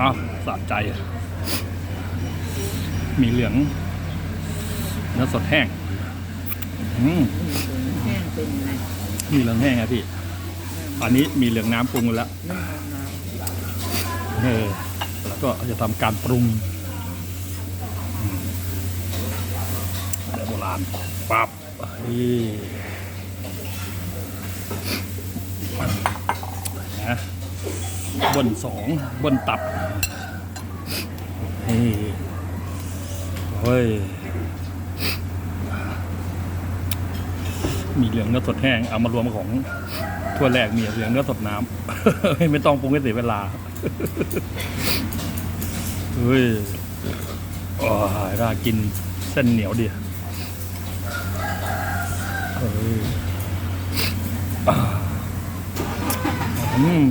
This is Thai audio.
อ้าวสะใจ มีเหลืองเนื้อสดแห้งอืมแห้งเป็นไงมีเหลืองแห้งครับพี่ อันนี้มีเหลืองน้ำปรุงแล้วเอาน้เออแล้วก็จะทำการปรุงอืมแบบโบราณปั๊บนี่นะ บนสองบนตับนี่เฮ้ยมีเหลืองเนื้อสดแห้งเอามารวมของถ้วแรกมีเหลืองเนื้อสดน้ำ ไม่ต้องปรุงให้เสียเวลาเฮ้ยโอ้ยน่ากินเส้นเหนียวดีเฮ้ยอืม